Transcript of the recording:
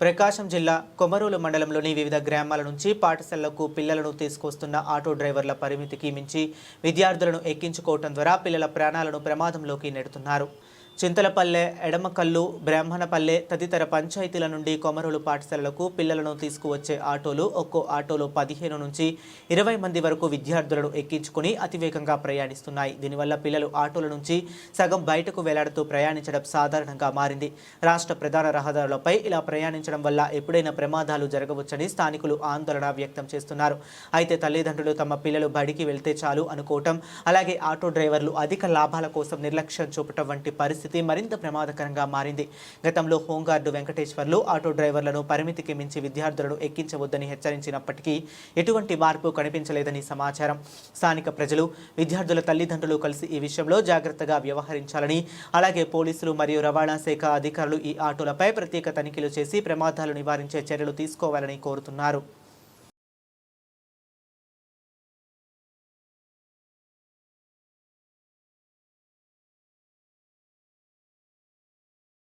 ప్రకాశం జిల్లా కొమరూలు మండలంలోని వివిధ గ్రామాల నుంచి పాఠశాలలకు పిల్లలను తీసుకొస్తున్న ఆటో డ్రైవర్ల పరిమితికి మించి విద్యార్థులను ఎక్కించుకోవటం ద్వారా పిల్లల ప్రాణాలను ప్రమాదంలోకి నెడుతున్నారు. చింతలపల్లె ఎడమకల్లు బ్రాహ్మణపల్లె తదితర పంచాయతీల నుండి కొమరులు పాఠశాలలకు పిల్లలను తీసుకువచ్చే ఆటోలు ఒక్కో ఆటోలో పదిహేను నుంచి ఇరవై మంది వరకు విద్యార్థులను ఎక్కించుకుని అతివేగంగా ప్రయాణిస్తున్నాయి. దీనివల్ల పిల్లలు ఆటోల నుంచి సగం బయటకు వేలాడుతూ ప్రయాణించడం సాధారణంగా మారింది. రాష్ట్ర ప్రధాన రహదారులపై ఇలా ప్రయాణించడం వల్ల ఎప్పుడైనా ప్రమాదాలు జరగవచ్చని స్థానికులు ఆందోళన వ్యక్తం చేస్తున్నారు. అయితే తల్లిదండ్రులు తమ పిల్లలు బడికి వెళ్తే చాలు అనుకోవటం అలాగే ఆటో డ్రైవర్లు అధిక లాభాల కోసం నిర్లక్ష్యం చూపటం వంటి పరిస్థితి మరింత ప్రమాదకరంగా మారింది. గతంలో హోంగార్డు వెంకటేశ్వర్లు ఆటో డ్రైవర్లను పరిమితికి మించి విద్యార్థులను ఎక్కించవద్దని హెచ్చరించినప్పటికీ ఎటువంటి మార్పు కనిపించలేదని సమాచారం. స్థానిక ప్రజలు విద్యార్థుల తల్లిదండ్రులు కలిసి ఈ విషయంలో జాగ్రత్తగా వ్యవహరించాలని అలాగే పోలీసులు మరియు రవాణా శాఖ అధికారులు ఈ ఆటోలపై ప్రత్యేక తనిఖీలు చేసి ప్రమాదాలు నివారించే చర్యలు తీసుకోవాలని కోరుతున్నారు.